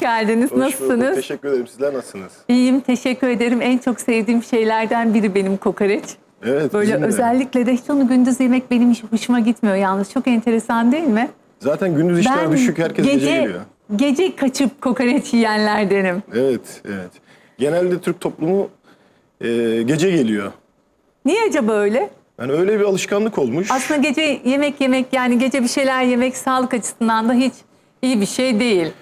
geldiniz. Hoş bulduk, Nasılsınız? Teşekkür ederim. Sizler nasılsınız? İyiyim, teşekkür ederim. En çok sevdiğim şeylerden biri benim kokoreç. Evet. Böyle bizim de. özellikle de hiç onu gündüz yemek benim hiç hoşuma gitmiyor yalnız. Çok enteresan değil mi? Zaten gündüz işler düşük. Herkes gece, geliyor. gece kaçıp kokoreç yiyenlerdenim. Evet, evet. Genelde Türk toplumu e, gece geliyor. Niye acaba öyle? Yani öyle bir alışkanlık olmuş. Aslında gece yemek yemek yani gece bir şeyler yemek sağlık açısından da hiç iyi bir şey değil.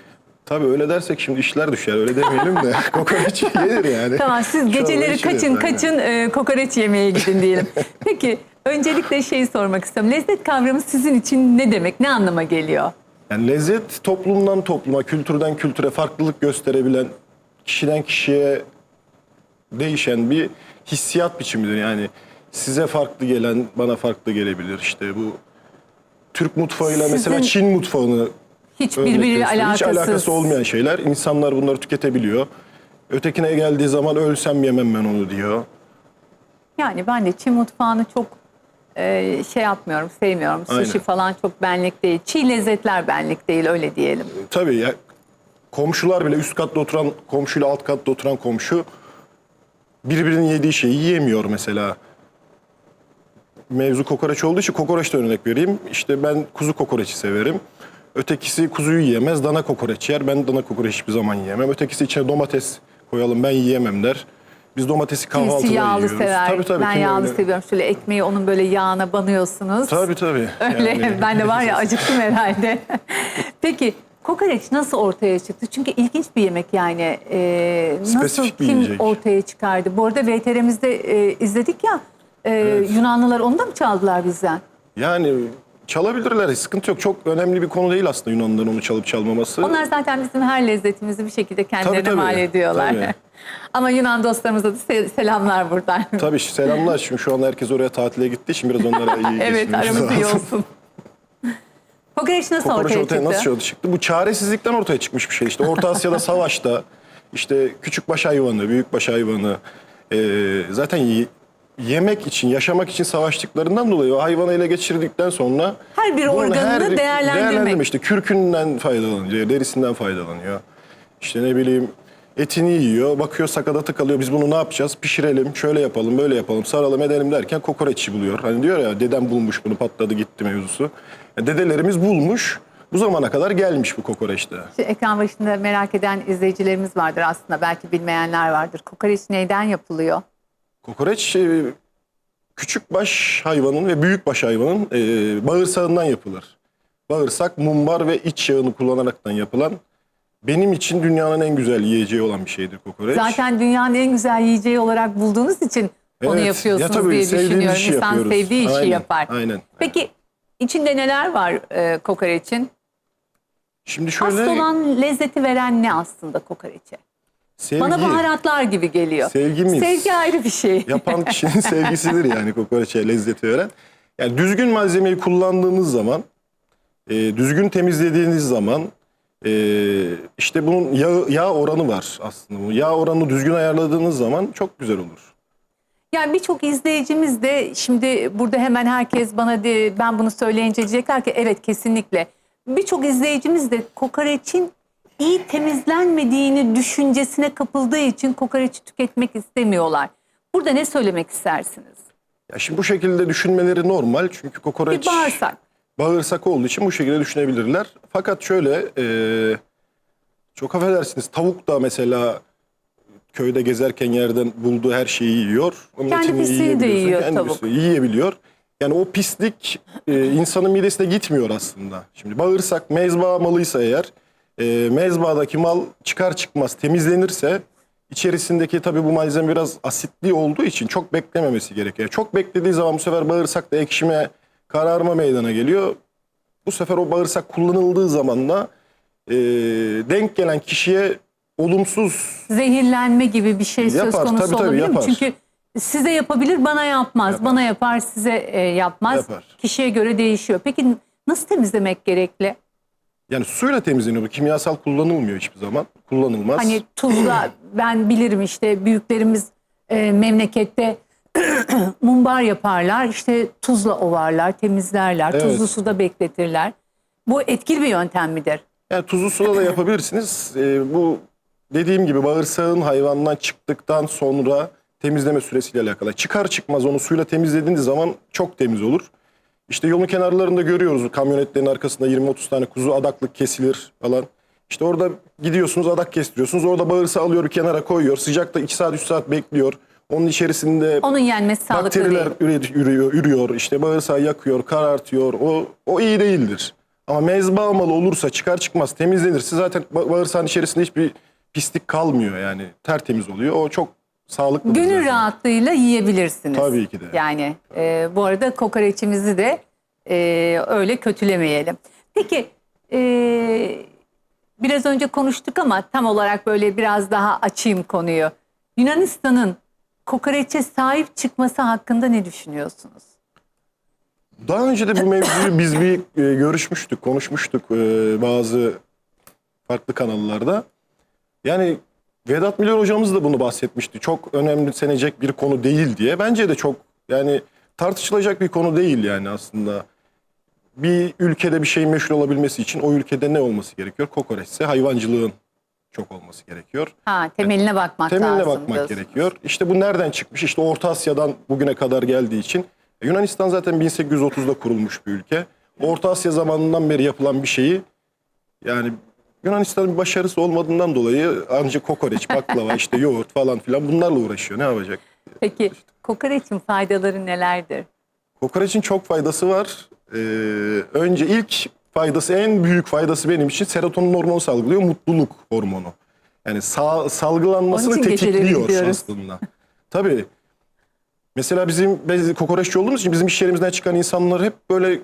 Tabii öyle dersek şimdi işler düşer. Öyle demeyelim de. Kokoreç yenir yani. Tamam siz geceleri kaçın yani. kaçın e, kokoreç yemeye gidin diyelim. Peki öncelikle şeyi sormak istiyorum. Lezzet kavramı sizin için ne demek? Ne anlama geliyor? Yani lezzet toplumdan topluma, kültürden kültüre farklılık gösterebilen, kişiden kişiye değişen bir hissiyat biçimidir. Yani size farklı gelen bana farklı gelebilir. İşte bu Türk mutfağıyla mesela Sizin Çin mutfağını Hiç örnek birbiriyle alakasız. Hiç alakası olmayan şeyler. İnsanlar bunları tüketebiliyor. Ötekine geldiği zaman ölsem yemem ben onu diyor. Yani ben de Çin mutfağını çok e, şey yapmıyorum, sevmiyorum. Sushi Aynen. falan çok benlik değil. Çiğ lezzetler benlik değil öyle diyelim. Tabii ya komşular bile üst katta oturan komşuyla alt katta oturan komşu birbirinin yediği şeyi yiyemiyor mesela. Mevzu kokoreç olduğu için kokoreç de örnek vereyim. İşte ben kuzu kokoreçi severim. Ötekisi kuzuyu yiyemez, dana kokoreç yer. Ben dana kokoreç hiçbir zaman yiyemem. Ötekisi içine domates koyalım ben yiyemem der. Biz domatesi kahvaltıda Kimisi yağlı yiyoruz. sever. Tabii, tabii, ben kim yağlı öyle- seviyorum. Şöyle ekmeği onun böyle yağına banıyorsunuz. Tabii tabii. Öyle Yani- ben de var ya acıktım herhalde. Peki kokoreç nasıl ortaya çıktı? Çünkü ilginç bir yemek yani. Ee, nasıl kim yiyecek. ortaya çıkardı? Bu arada VTR'mizde e, izledik ya. e, Yunanlılar onu da mı çaldılar bizden? Yani çalabilirler, sıkıntı yok. Çok önemli bir konu değil aslında Yunanlıların onu çalıp çalmaması. Onlar zaten bizim her lezzetimizi bir şekilde kendilerine Tabii, tabii. mal ediyorlar. Tabii. Ama Yunan dostlarımıza da se- selamlar buradan. Tabii selamlar. Şimdi şu anda herkes oraya tatile gittiği için biraz onlara iyi evet aramız iyi olsun. Kokoreç nasıl Kokoreç ortaya, ortaya çıktı? nasıl şöyle çıktı? Bu çaresizlikten ortaya çıkmış bir şey. İşte Orta Asya'da savaşta işte küçük baş hayvanı, büyük baş hayvanı eee, zaten yemek için, yaşamak için savaştıklarından dolayı o hayvanı ele geçirdikten sonra Her bir bunun organını değerlendirmek. İşte kürkünden faydalanıyor, derisinden faydalanıyor. İşte ne bileyim etini yiyor, bakıyor sakatatı kalıyor. Biz bunu ne yapacağız? Pişirelim, şöyle yapalım, böyle yapalım, saralım edelim derken kokoreççi buluyor. Hani diyor ya dedem bulmuş bunu patladı gitti mevzusu. Ya dedelerimiz bulmuş. Bu zamana kadar gelmiş bu kokoreçte. Şimdi ekran başında merak eden izleyicilerimiz vardır aslında. Belki bilmeyenler vardır. Kokoreç neyden yapılıyor? Kokoreç e, küçük baş hayvanın ve büyük baş hayvanın e, bağırsağından yapılır. Bağırsak, mumbar ve iç yağını kullanaraktan yapılan benim için dünyanın en güzel yiyeceği olan bir şeydir kokoreç. Zaten dünyanın en güzel yiyeceği olarak bulduğunuz için onu Evet, yapıyorsunuz ya tabii diye sevdiğimiz düşünüyorum. işi İnsan yapıyoruz. sevdiği işi Aynen, yapar. Aynen. Peki içinde neler var e, kokoreçin? Şimdi şöyle Asıl olan lezzeti veren ne aslında kokoreçe? Sevgi, Bana baharatlar gibi geliyor. Sevgimiz. Sevgi ayrı bir şey. yapan kişinin sevgisidir yani kokoreçe lezzeti veren. Yani düzgün malzemeyi kullandığınız zaman, e, düzgün temizlediğiniz zaman e, işte bunun yağ, yağ oranı var aslında. Bu yağ oranını düzgün ayarladığınız zaman çok güzel olur. Yani birçok izleyicimiz de şimdi burada hemen herkes bana de, ben bunu söyleyince diyecekler ki evet kesinlikle. Birçok izleyicimiz de kokoreçin iyi temizlenmediğini düşüncesine kapıldığı için kokoreçi tüketmek istemiyorlar. Burada ne söylemek istersiniz? Ya şimdi bu şekilde düşünmeleri normal çünkü Bir kokoreç bağırsak. bağırsak olduğu için bu şekilde düşünebilirler. Fakat şöyle e, çok affedersiniz tavuk da mesela köyde gezerken yerden bulduğu her şeyi yiyor. Onun Kendi etini pisliğini de yiyebiliyorsun, yiyor kendi tavuk. pisliği yiyebiliyor. Yani o pislik e, insanın midesine gitmiyor aslında. Şimdi bağırsak mezba malıysa eğer e, mezbadaki mal çıkar çıkmaz temizlenirse içerisindeki tabii bu malzeme biraz asitli olduğu için çok beklememesi gerekiyor. Çok beklediği zaman bu sefer bağırsakta ekşime, kararma meydana geliyor. Bu sefer o bağırsak kullanıldığı zaman da e, denk gelen kişiye olumsuz Zehirlenme gibi bir şey söz Yapar, konusu tabii, tabii, olabilir mi? yapar. Çünkü size yapabilir bana yapmaz. Yapar. Bana yapar size e, yapmaz. Yapar. Kişiye göre değişiyor. Peki nasıl temizlemek gerekli? Yani suyla temizleniyor. Bu kimyasal kullanılmıyor hiçbir zaman. Kullanılmaz. Hani tuzla ben bilirim işte büyüklerimiz e, memlekette mumbar yaparlar. İşte tuzla ovarlar, temizlerler, Evet. tuzlu suda bekletirler. Bu etkili bir yöntem midir? Yani tuzlu suda da yapabilirsiniz. Ee, bu dediğim gibi bağırsağın hayvandan çıktıktan sonra temizleme süresiyle alakalı. Çıkar çıkmaz onu suyla temizlediğiniz zaman çok temiz olur. İşte yolun kenarlarında görüyoruz kamyonetlerin arkasında 20-30 tane kuzu adaklık kesilir falan. İşte orada gidiyorsunuz adak kestiriyorsunuz. Orada bağırsağı alıyor bir kenara koyuyor. Sıcakta 2 saat 3 saat bekliyor. Onun içerisinde Onun yenmesi sağlıklı bakteriler değil. üre- ürüyor, ürüyor. İşte bağırsağı yakıyor, karartıyor. O, o iyi değildir. Ama mezba malı olursa çıkar çıkmaz temizlenirse zaten ba- bağırsağın içerisinde hiçbir pislik kalmıyor yani. Tertemiz oluyor. O çok sağlıklı. Gönül rahatlığıyla yiyebilirsiniz. Tabii ki de. Yani e, bu arada kokoreçimizi de e, öyle kötülemeyelim. Peki e, biraz önce konuştuk ama tam olarak böyle biraz daha açayım konuyu. Yunanistan'ın kokoreçe sahip çıkması hakkında ne düşünüyorsunuz? Daha önce de bu mevzuyu biz bir e, görüşmüştük, konuşmuştuk e, bazı farklı kanallarda. Yani Vedat Milor hocamız da bunu bahsetmişti. Çok önemsenecek bir konu değil diye. Bence de çok yani tartışılacak bir konu değil yani aslında. Bir ülkede bir şeyin meşhur olabilmesi için o ülkede ne olması gerekiyor? Kokoreçse hayvancılığın çok olması gerekiyor. Ha temeline bakmak Temeline lazım bakmak diyorsunuz. gerekiyor. İşte bu nereden çıkmış? İşte Orta Asya'dan bugüne kadar geldiği için. E, Yunanistan zaten 1830'da kurulmuş bir ülke. Orta Asya zamanından beri yapılan bir şeyi yani Yunanistan'ın bir başarısı olmadığından dolayı ancak kokoreç, baklava, işte yoğurt falan filan bunlarla uğraşıyor. Ne yapacak? Peki kokoreçin faydaları nelerdir? Kokoreçin çok faydası var. Ee, önce ilk faydası, en büyük faydası benim için serotonin hormonu salgılıyor, mutluluk hormonu. Yani sa- salgılanmasını tetikliyor aslında. Tabii. Mesela bizim biz kokoreççi olduğumuz için bizim iş yerimizden çıkan insanlar hep böyle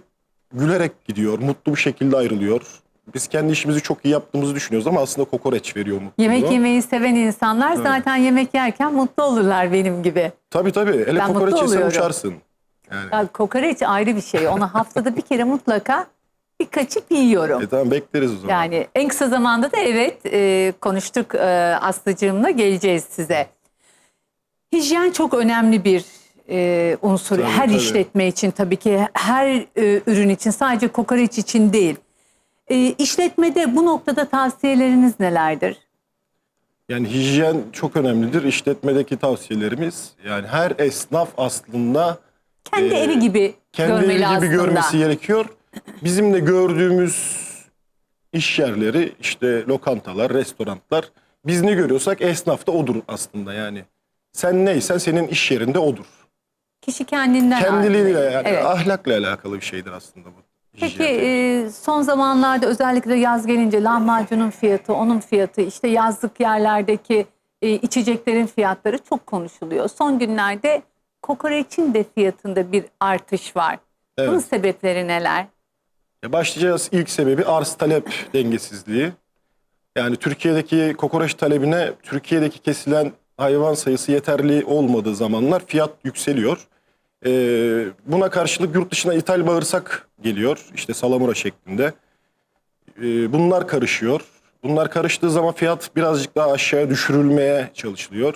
gülerek gidiyor, mutlu bir şekilde ayrılıyor. Biz kendi işimizi çok iyi yaptığımızı düşünüyoruz ama aslında kokoreç veriyor mutluluğu. Yemek yemeyi seven insanlar zaten yemek yerken mutlu olurlar benim gibi. Tabii tabii. Hele Ben kokoreç yesen uçarsın. Yani. Ya kokoreç ayrı bir şey. Onu haftada bir kere mutlaka bir kaçıp yiyorum. E tamam bekleriz o zaman. Yani en kısa zamanda da evet e, konuştuk e, Aslı'cığımla geleceğiz size. Hijyen çok önemli bir e, unsur. Tabii, her tabii. işletme için tabii ki her e, ürün için sadece kokoreç için değil. E, işletmede bu noktada tavsiyeleriniz nelerdir? Yani hijyen çok önemlidir. İşletmedeki tavsiyelerimiz yani her esnaf aslında Kendi Ee, evi gibi kendi görmeli evi gibi aslında. görmesi gerekiyor. Bizim de gördüğümüz iş yerleri işte lokantalar, restoranlar biz ne görüyorsak esnaf da odur aslında yani. Sen neysen senin iş yerinde odur. Kişi kendinden Kendiliğiyle yani Evet. ahlakla alakalı bir şeydir aslında bu. Peki e, son zamanlarda özellikle yaz gelince lahmacunun fiyatı, onun fiyatı, işte yazlık yerlerdeki e, içeceklerin fiyatları çok konuşuluyor. Son günlerde kokoreçin de fiyatında bir artış var. Bunun Evet. sebepleri neler? Ya Başlayacağız ilk sebebi arz talep dengesizliği. Yani Türkiye'deki kokoreç talebine Türkiye'deki kesilen hayvan sayısı yeterli olmadığı zamanlar fiyat yükseliyor. Ee, buna karşılık yurt dışına ithal bağırsak geliyor işte salamura şeklinde. Ee, bunlar karışıyor. Bunlar karıştığı zaman fiyat birazcık daha aşağıya düşürülmeye çalışılıyor.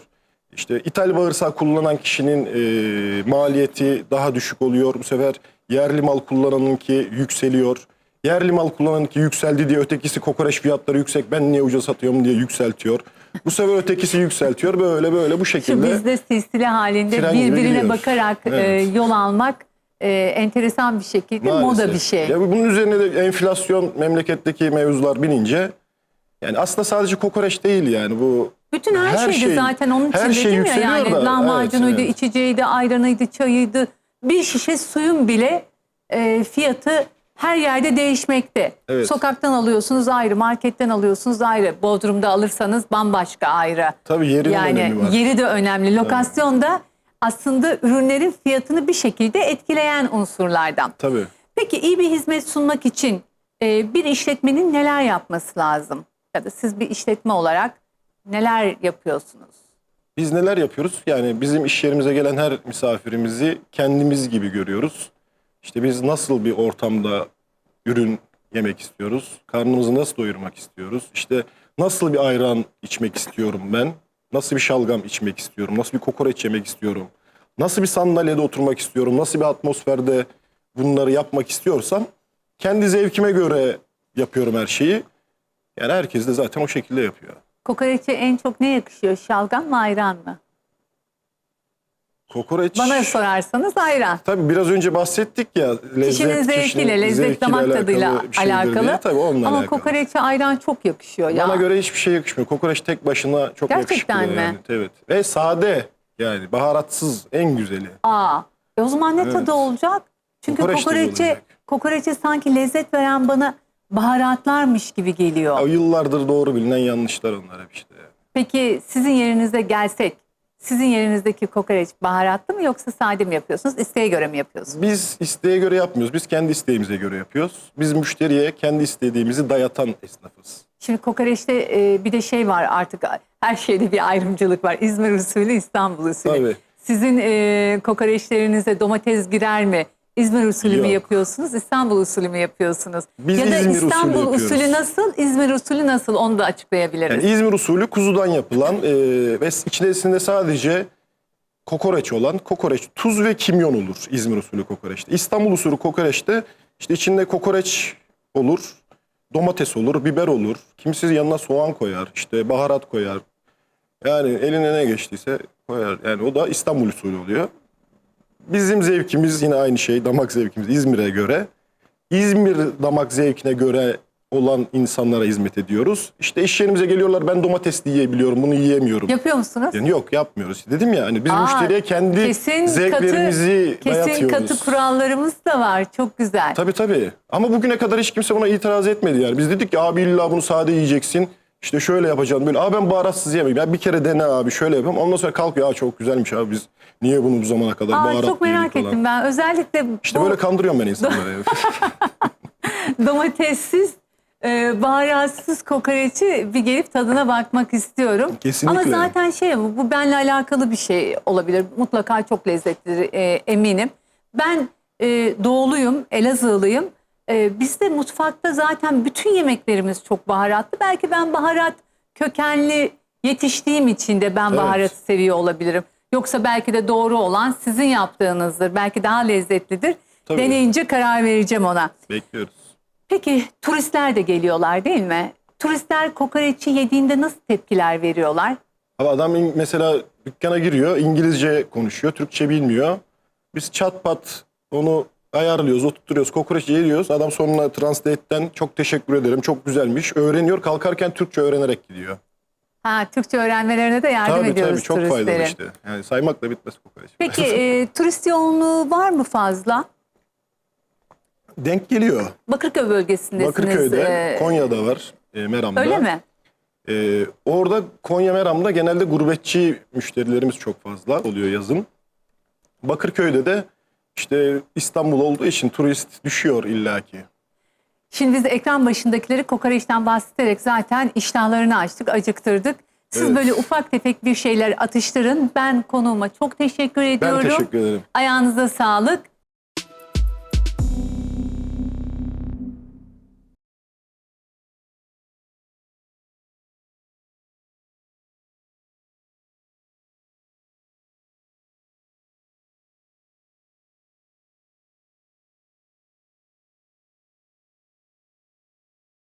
İşte ithal bağırsak kullanan kişinin e, maliyeti daha düşük oluyor. Bu sefer yerli mal kullananınki yükseliyor. Yerli mal kullananınki yükseldi diye ötekisi kokoreç fiyatları yüksek ben niye ucuz satıyorum diye yükseltiyor. Bu sefer ötekisi yükseltiyor böyle böyle bu Şu şekilde. bizde silsile halinde tren birbirine bakarak e, Evet. yol almak e, enteresan bir şekilde moda Maalesef. bir şey. Ya bunun üzerine de enflasyon memleketteki mevzular binince yani aslında sadece kokoreç değil yani bu Bütün her, Her şeyde şey- zaten onun içinde şey değil mi? Yani da, lahmacunuydu, evet, evet. içeceğiydi, ayranıydı, çayıydı. Bir şişe suyun bile e, fiyatı her yerde değişmekte. Evet. Sokaktan alıyorsunuz ayrı, marketten alıyorsunuz ayrı. Bodrum'da alırsanız bambaşka ayrı. tabii yerin yani önemi var. yeri de önemli. Lokasyon da aslında ürünlerin fiyatını bir şekilde etkileyen unsurlardan. Tabii. Peki iyi bir hizmet sunmak için e, bir işletmenin neler yapması lazım? Ya da siz bir işletme olarak neler yapıyorsunuz? Biz neler yapıyoruz? Yani bizim iş yerimize gelen her misafirimizi kendimiz gibi görüyoruz. İşte biz nasıl bir ortamda ürün yemek istiyoruz? Karnımızı nasıl doyurmak istiyoruz? İşte nasıl bir ayran içmek istiyorum ben? Nasıl bir şalgam içmek istiyorum? Nasıl bir kokoreç yemek istiyorum? Nasıl bir sandalyede oturmak istiyorum? Nasıl bir atmosferde bunları yapmak istiyorsam kendi zevkime göre yapıyorum her şeyi. Yani herkes de zaten o şekilde yapıyor. Kokoreçe en çok ne yakışıyor? Şalgam mı ayran mı? Kokoreç... Bana sorarsanız ayran. Tabii biraz önce bahsettik ya. Lezzet, Kişinin zevkiyle, lezzet zevkiyle damak alakalı tadıyla bir şeydir alakalı. diye. Tabii onunla Ama alakalı. kokoreçe ayran çok yakışıyor ya. Bana göre hiçbir şey yakışmıyor. Kokoreç tek başına çok Gerçekten yakışıklı. mi? Yani. Evet. Ve sade yani baharatsız en güzeli. Aa, e o zaman ne Evet. tadı olacak? Çünkü Kokoreç kokoreçe, kokoreçe sanki lezzet veren bana baharatlarmış gibi geliyor. Ya yıllardır doğru bilinen yanlışlar onlar hep işte. Peki sizin yerinize gelsek, sizin yerinizdeki kokoreç baharatlı mı yoksa sade mi yapıyorsunuz? İsteğe göre mi yapıyorsunuz? Biz isteğe göre yapmıyoruz. Biz kendi isteğimize göre yapıyoruz. Biz müşteriye kendi istediğimizi dayatan esnafız. Şimdi kokoreçte e, bir de şey var artık her şeyde bir ayrımcılık var. İzmir usulü, İstanbul usulü. Tabii. Sizin e, kokoreçlerinize domates girer mi? İzmir usulü mü Yok. yapıyorsunuz, İstanbul usulü mü yapıyorsunuz? Biz ya da İzmir usulü İstanbul yapıyoruz. usulü nasıl, İzmir usulü nasıl onu da açıklayabiliriz. Yani İzmir usulü kuzudan yapılan e, ve içerisinde sadece kokoreç olan kokoreç, tuz ve kimyon olur İzmir usulü kokoreçte. İstanbul usulü kokoreçte işte içinde kokoreç olur, domates olur, biber olur. Kimisi yanına soğan koyar, işte baharat koyar. Yani eline ne geçtiyse koyar. Yani o da İstanbul usulü oluyor. Bizim zevkimiz yine aynı şey, damak zevkimiz İzmir'e göre. İzmir damak zevkine göre olan insanlara hizmet ediyoruz. İşte iş yerimize geliyorlar ben domatesli yiyebiliyorum bunu yiyemiyorum. Yapıyor musunuz? Yani yok yapmıyoruz. Dedim ya hani biz Aa, müşteriye kendi kesin zevklerimizi katı, kesin dayatıyoruz. katı kurallarımız da var. Çok güzel. Tabii tabii. Ama bugüne kadar hiç kimse buna itiraz etmedi yani. Biz dedik ki abi illa bunu sade yiyeceksin. İşte şöyle yapacaksın böyle. Abi ben baharatsız yemeyeyim. Ya bir kere dene abi şöyle yapalım. Ondan sonra kalkıyor. Aa çok güzelmiş abi biz niye bunu bu zamana kadar Aa, baharat çok merak falan. ettim ben. Özellikle İşte bu böyle kandırıyorum ben insanları. domatessiz, e, baharatsız kokoreçi bir gelip tadına bakmak istiyorum. Kesinlikle. Ama zaten şey bu, bu benimle alakalı bir şey olabilir. Mutlaka çok lezzetlidir e, eminim. Ben e, doğuluyum, Elazığlıyım. E, bizde mutfakta zaten bütün yemeklerimiz çok baharatlı. Belki ben baharat kökenli yetiştiğim için de ben Evet. baharatı seviyor olabilirim. Yoksa belki de doğru olan sizin yaptığınızdır. Belki daha lezzetlidir. Tabii. Deneyince karar vereceğim ona. Bekliyoruz. Peki turistler de geliyorlar değil mi? Turistler kokoreçi yediğinde nasıl tepkiler veriyorlar? Abi adam in- mesela dükkana giriyor, İngilizce konuşuyor, Türkçe bilmiyor. Biz çat pat onu ayarlıyoruz, oturtuyoruz, kokoreç yiyoruz. Adam sonuna translate'den çok teşekkür ederim, çok güzelmiş. Öğreniyor, kalkarken Türkçe öğrenerek gidiyor. Ha, Türkçe öğrenmelerine de yardım tabii ediyoruz tabii çok turistlerin. faydalı işte. Yani saymakla bitmez kokoreç. Peki e, turist yoğunluğu var mı fazla? Denk geliyor. Bakırköy bölgesindesiniz. Bakırköy'de, e, Konya'da var, e, Meram'da. Öyle mi? Ee, orada Konya Meram'da genelde gurbetçi müşterilerimiz çok fazla oluyor yazın. Bakırköy'de de işte İstanbul olduğu için turist düşüyor illaki. Şimdi biz ekran başındakileri kokoreçten bahsederek zaten iştahlarını açtık, acıktırdık. Siz Evet. böyle ufak tefek bir şeyler atıştırın. Ben konuğuma çok teşekkür Ben ediyorum. teşekkür ederim. Ayağınıza sağlık.